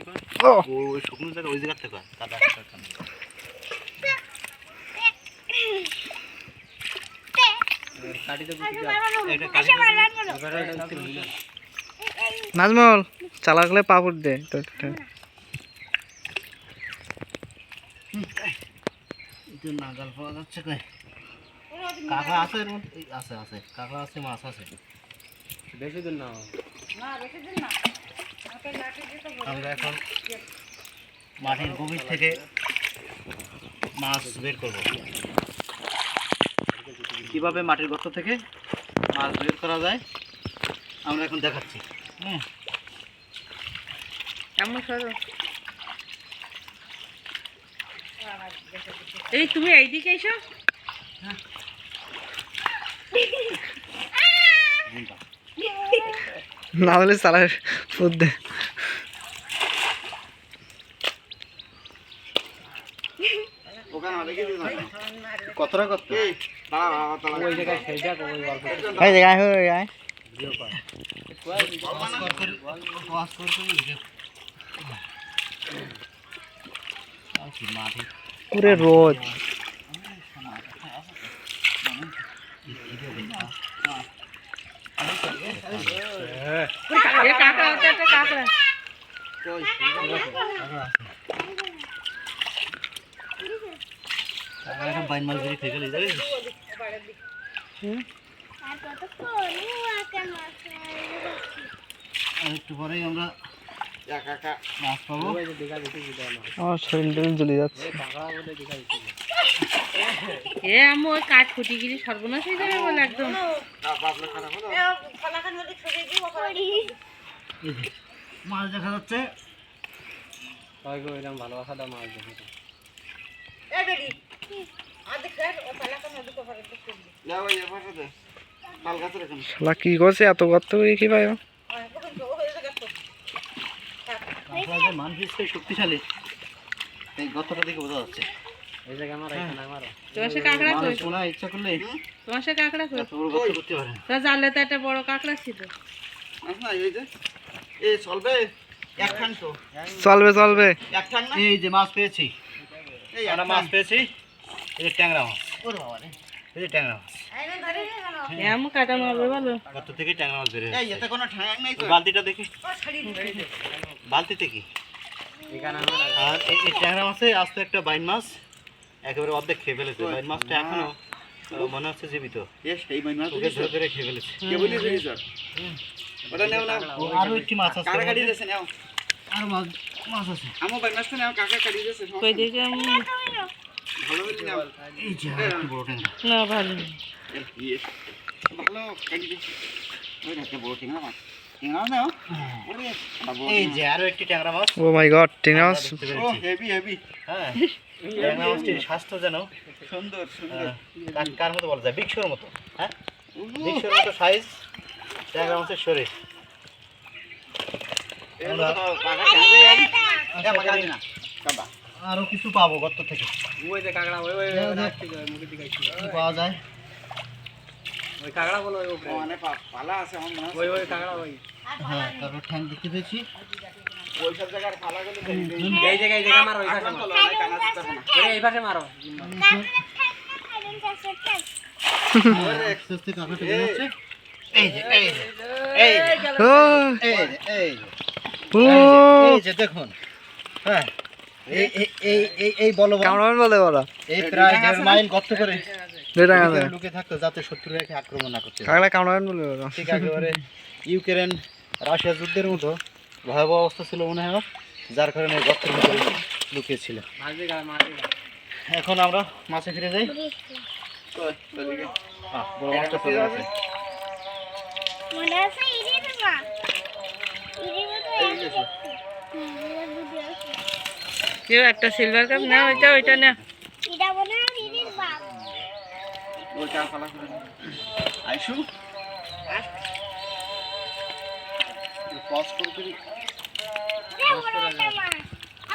থেকে ওই শুকনো জায়গা ওই জায়গা থেকে কাদা নাজমল চালাকলে পাপড় দে। নাগাল পাওয়া যাচ্ছে কাঁকড়া আছে আছে আছে। কাঁকড়া আছে মাছ আছে। বেশি দূর না। আমরা এখন মাটির গভীর থেকে মাছ বের করব। কীভাবে মাটির গর্ত থেকে মাছ বের করা যায় আমরা এখন দেখাচ্ছি। হুম। এই তুমি এইদিকে এসো। না হলে চালার ফুট দে। কতটা কত ওই জায়গায় হয়ে যায়। পুরে রোদ। এ কাঁকড়া হচ্ছে একটা কাঁকড়া এখন বাইন মাছ বেরিয়ে খেয়ে গেলে জানিস আর একটু পরেই আমরা মাছ পাবো। আমার শরীর টরীর জ্বলে যাচ্ছে। এ আমি ওই কাঠ ফুটিগিরি সর্বনাশ হয়ে যাবে বলে একদম। মাছ দেখা যাচ্ছে। গো এরকম মাছ দেখে শালা কি করছে? এত গর্ত করে কি পাই যে মানফিস শক্তিশালী। এই গতটা দেখে বোঝা যাচ্ছে। চলবে চলবে এই যে মাছ পেয়েছি। আমরা মাছ পেয়েছি। ট্যাংরা মাছ। এই যে ট্যাংরা মাছ এমন কাটা মারবে বলো। গত থেকে ট্যাংরা মাছ বেরিয়ে ওই বালতিটা দেখি। বালতিতে কি? আমার আর এই ট্যাংরা মাছে আস্তে একটা বাইন মাছ একেবারে অর্ধেক খেয়ে ফেলেছে। বাইন মাছটা এখনও মনে হচ্ছে জীবিত। ওকে ধরে ধরে খেয়ে ফেলেছে। ও, আরও একটি মাছ আছে। ওর মধ্যে। আরও মাছ মাছ আছে। কই দেখে আমি না ভালো না। এই যে আরও একটি ট্যাংরা মাছ ও মাই গড টিনা মাছ দেখতে পেরেছি। হ্যাঁ মাছটির স্বাস্থ্য যেন সুন্দর সুন্দর কার মতো বলা যায় বিক্সর মতো হ্যাঁ মতো সাইজ ট্যাংরা মাছের শরীর আরও কিছু পাবো গর্ত থেকে ওই যে কাঁকড়া ওই ওই পাওয়া যায়? ওই কাঁকড়া বলো ওই উপরে। ওই ওই কাঁকড়া ওই। হ্যাঁ তারপর ঠ্যাং দেখতে পেয়েছি। এই জায়গায় এই জায়গায় মারো এই পাশে মারো। এই পাশে মারো। আস্তে আস্তে কাঁকড়াটা বের হচ্ছে এই যে এই যে এই যে। এই যে এই যে। ও এই যে দেখুন। হ্যাঁ। এই এই- এই এই এই বলো বলো। বলে বলা। এই প্রায় দেড় মাইল গর্ত করে দুইটা ভিতরে কামড়ে লুকে থাকতো যাতে শত্রু রেখে আক্রমণ না করতে পারে। কাকড়া বলে বলা। ঠিক একেবারে ইউক্রেন রাশিয়া যুদ্ধের মতো ভয়াবহ অবস্থা ছিল মনে হয় যার কারণে এই গর্তের ভিতরে লুকিয়েছিল। এখন আমরা মাছে ফিরে যাই। বড় মাছটা চলে গেছে। মনে আছে ইরির মাছ ইরির মতো কেউ একটা সিলভার কাপ না ওইটা ওইটা না হয় আইসু। পজ করে